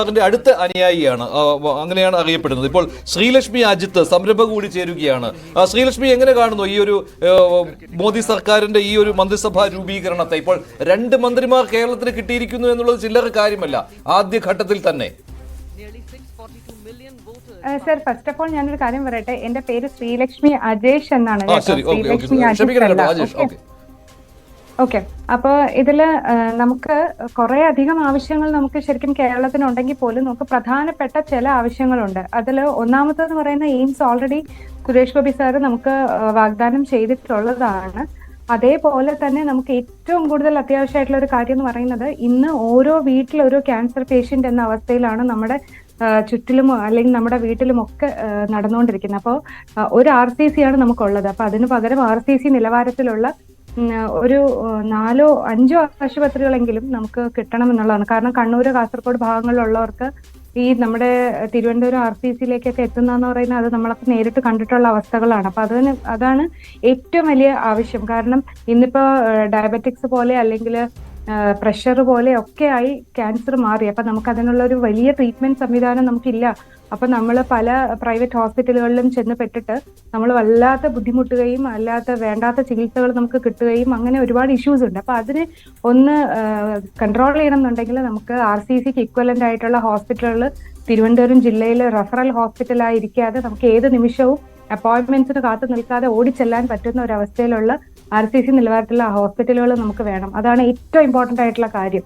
അതിന്റെ അടുത്ത അനുയായിയാണ്. അങ്ങനെയാണ് അറിയപ്പെടുന്നത്. ഇപ്പോൾ ശ്രീലക്ഷ്മി അജിത്ത് സംരംഭം കൂടി ചേരുകയാണ്. ശ്രീലക്ഷ്മി എങ്ങനെ കാണുന്നു ഈ ഒരു മോദി സർക്കാരിന്റെ ഈ ഒരു മന്ത്രിസഭാ രൂപീകരണത്തെ? ഇപ്പോൾ രണ്ട് മന്ത്രിമാർ കേരളത്തിന് കിട്ടിയിരിക്കുന്നു എന്നുള്ളത് ചില്ലറ കാര്യമല്ല. ആദ്യ ഘട്ടത്തിൽ തന്നെ. സർ ഫസ്റ്റ് ഓഫ് ഓൾ ഞാനൊരു കാര്യം പറയട്ടെ? എന്റെ പേര് ശ്രീലക്ഷ്മി അജേഷ് എന്നാണ് ശ്രീലക്ഷ്മി അജിത്ത് ഓക്കെ അപ്പോൾ അപ്പൊ ഇതിൽ നമുക്ക് കുറെ അധികം ആവശ്യങ്ങൾ നമുക്ക് ശരിക്കും കേരളത്തിനുണ്ടെങ്കിൽ പോലും നമുക്ക് പ്രധാനപ്പെട്ട ചില ആവശ്യങ്ങളുണ്ട്. അതിൽ ഒന്നാമത്തെന്ന് പറയുന്ന AIIMS already Suresh Gopi sir നമുക്ക് വാഗ്ദാനം ചെയ്തിട്ടുള്ളതാണ്. അതേപോലെ തന്നെ നമുക്ക് ഏറ്റവും കൂടുതൽ അത്യാവശ്യമായിട്ടുള്ള ഒരു കാര്യം എന്ന് പറയുന്നത് ഇന്ന് ഓരോ വീട്ടിൽ ഓരോ ക്യാൻസർ പേഷ്യന്റ് എന്ന അവസ്ഥയിലാണ് നമ്മുടെ ചുറ്റിലും അല്ലെങ്കിൽ നമ്മുടെ വീട്ടിലും ഒക്കെ നടന്നുകൊണ്ടിരിക്കുന്നത്. അപ്പോൾ ഒരു ആർ സി സി ആണ് നമുക്കുള്ളത്. അപ്പോൾ അതിന് പകരം ആർ സി സി നിലവാരത്തിലുള്ള ഒരു നാലോ അഞ്ചോ ആശുപത്രികളെങ്കിലും നമുക്ക് കിട്ടണം എന്നുള്ളതാണ് കാരണം കണ്ണൂർ കാസർഗോഡ് ഭാഗങ്ങളിലുള്ളവർക്ക് ഈ നമ്മുടെ തിരുവനന്തപുരം ആർ സി സിയിലേക്കൊക്കെ എത്തുന്നതെന്ന് പറയുന്നത് അത് നമ്മളൊക്കെ നേരിട്ട് കണ്ടിട്ടുള്ള അവസ്ഥകളാണ്. അപ്പൊ അതിന് അതാണ് ഏറ്റവും വലിയ ആവശ്യം. കാരണം ഇന്നിപ്പോ ഡയബറ്റിക്സ് പോലെ അല്ലെങ്കിൽ പ്രഷർ പോലെ ഒക്കെ ആയി ക്യാൻസർ മാറി. അപ്പൊ നമുക്ക് അതിനുള്ള ഒരു വലിയ ട്രീറ്റ്മെന്റ് സംവിധാനം നമുക്കില്ല. അപ്പൊ നമ്മൾ പല പ്രൈവറ്റ് ഹോസ്പിറ്റലുകളിലും ചെന്ന് പെട്ടിട്ട് നമ്മൾ വല്ലാത്ത ബുദ്ധിമുട്ടുകയും അല്ലാത്ത വേണ്ടാത്ത ചികിത്സകൾ നമുക്ക് കിട്ടുകയും അങ്ങനെ ഒരുപാട് ഇഷ്യൂസ് ഉണ്ട്. അപ്പൊ അതിന് ഒന്ന് കൺട്രോൾ ചെയ്യണം എന്നുണ്ടെങ്കിൽ നമുക്ക് ആർ സി സിക്ക് ഇക്വലന്റ് ആയിട്ടുള്ള ഹോസ്പിറ്റലുകൾ തിരുവനന്തപുരം ജില്ലയിൽ റഫറൽ ഹോസ്പിറ്റലായിരിക്കാതെ നമുക്ക് ഏത് നിമിഷവും അപ്പോയിന്റ്മെന്റ്സിന് കാത്തു നിൽക്കാതെ ഓടിച്ചെല്ലാൻ പറ്റുന്ന ഒരു അവസ്ഥയിലുള്ള ആർ സി സി നിലവാരത്തിലുള്ള ഹോസ്പിറ്റലുകൾ നമുക്ക് വേണം. അതാണ് ഏറ്റവും ഇമ്പോർട്ടന്റ് ആയിട്ടുള്ള കാര്യം.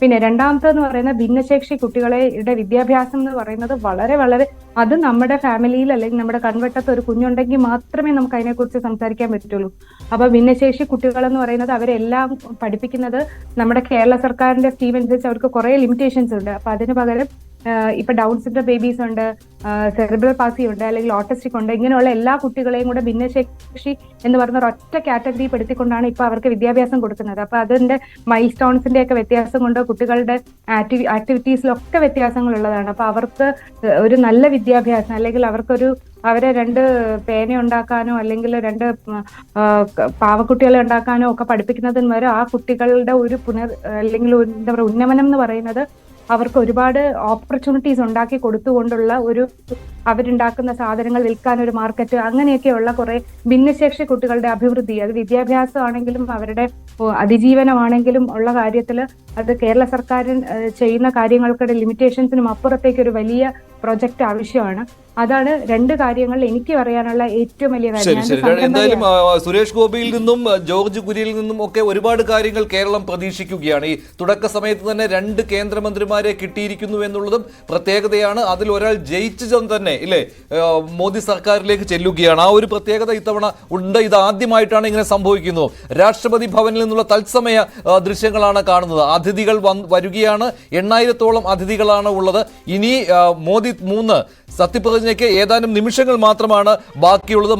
പിന്നെ രണ്ടാമത്തെന്ന് പറയുന്ന ഭിന്നശേഷി കുട്ടികളുടെ വിദ്യാഭ്യാസം എന്ന് പറയുന്നത് വളരെ വളരെ അത് നമ്മുടെ ഫാമിലിയിൽ അല്ലെങ്കിൽ നമ്മുടെ കൺവെട്ടത്ത് ഒരു കുഞ്ഞുണ്ടെങ്കിൽ മാത്രമേ നമുക്ക് അതിനെക്കുറിച്ച് സംസാരിക്കാൻ പറ്റുള്ളൂ. അപ്പൊ ഭിന്നശേഷി കുട്ടികൾ എന്ന് പറയുന്നത് അവരെല്ലാം പഠിപ്പിക്കുന്നത് നമ്മുടെ കേരള സർക്കാരിന്റെ സ്കീം അനുസരിച്ച് അവർക്ക് കുറെ ലിമിറ്റേഷൻസ് ഉണ്ട്. അപ്പൊ അതിന് പകരം ഇപ്പൊ ഡൗൺ സിൻഡ്രം ബേബീസ് ഉണ്ട് സെറിബ്രൽ പാസി ഉണ്ട് അല്ലെങ്കിൽ ഓട്ടസ്റ്റിക് ഉണ്ട് ഇങ്ങനെയുള്ള എല്ലാ കുട്ടികളെയും കൂടെ ഭിന്നശേഷി എന്ന് പറയുന്ന ഒറ്റ കാറ്റഗറി പെടുത്തിക്കൊണ്ടാണ് ഇപ്പൊ അവർക്ക് വിദ്യാഭ്യാസം കൊടുക്കുന്നത്. അപ്പൊ അതിന്റെ മൈൽ സ്റ്റോൺസിന്റെ ഒക്കെ വ്യത്യാസം കൊണ്ട് കുട്ടികളുടെ ആക്ടിവി ആക്ടിവിറ്റീസിലൊക്കെ വ്യത്യാസങ്ങൾ ഉള്ളതാണ് അപ്പൊ അവർക്ക് ഒരു നല്ല വിദ്യാഭ്യാസം അല്ലെങ്കിൽ അവർക്കൊരു അവരെ രണ്ട് പേന ഉണ്ടാക്കാനോ അല്ലെങ്കിൽ രണ്ട് പാവക്കുട്ടികളെ ഉണ്ടാക്കാനോ ഒക്കെ പഠിപ്പിക്കുന്നതിന് വരെ ആ കുട്ടികളുടെ ഒരു പുനർ അല്ലെങ്കിൽ എന്താ പറയുക ഉന്നമനം എന്ന് പറയുന്നത് അവർക്ക് ഒരുപാട് ഓപ്പർച്യൂണിറ്റീസ് ഉണ്ടാക്കി കൊടുത്തുകൊണ്ടുള്ള ഒരു അവരുണ്ടാക്കുന്ന സാധനങ്ങൾ വിൽക്കാൻ ഒരു മാർക്കറ്റ് അങ്ങനെയൊക്കെയുള്ള കുറെ ഭിന്നശേഷി കുട്ടികളുടെ അഭിവൃദ്ധി. അത് വിദ്യാഭ്യാസമാണെങ്കിലും അവരുടെ അതിജീവനമാണെങ്കിലും ഉള്ള കാര്യത്തിൽ അത് കേരള സർക്കാർ ചെയ്യുന്ന കാര്യങ്ങൾക്കുടെ ലിമിറ്റേഷൻസിനും അപ്പുറത്തേക്ക് ഒരു വലിയ പ്രൊജക്ട് ആവശ്യമാണ്. അതാണ് രണ്ട് കാര്യങ്ങൾ എനിക്ക് പറയാനുള്ള ഏറ്റവും വലിയ കാര്യം. എന്തായാലും സുരേഷ് ഗോപിയിൽ നിന്നും ജോർജ് കുര്യയിൽ നിന്നും ഒക്കെ ഒരുപാട് കാര്യങ്ങൾ കേരളം പ്രതീക്ഷിക്കുകയാണ്. ഈ തുടക്ക സമയത്ത് തന്നെ രണ്ട് കേന്ദ്രമന്ത്രിമാരെ കിട്ടിയിരിക്കുന്നു എന്നുള്ളതും പ്രത്യേകതയാണ്. അതിൽ ഒരാൾ ജയിച്ചതും തന്നെ ഇല്ലേ? മോദി സർക്കാരിലേക്ക് ചെല്ലുകയാണ്. ആ ഒരു പ്രത്യേകത ഇത്തവണ ഉണ്ട്. ഇത് ആദ്യമായിട്ടാണ് ഇങ്ങനെ സംഭവിക്കുന്നത് രാഷ്ട്രപതി ഭവനിൽ നിന്നുള്ള തത്സമയ ദൃശ്യങ്ങളാണ് കാണുന്നത്. അതിഥികൾ വരികയാണ്. എണ്ണായിരത്തോളം അതിഥികളാണ് ഉള്ളത്. ഇനി മോദി മൂന്ന് സത്യപ്രതിജ്ഞയ്ക്ക് ഏതാനും നിമിഷങ്ങൾ മാത്രമാണ് ബാക്കിയുള്ളത്.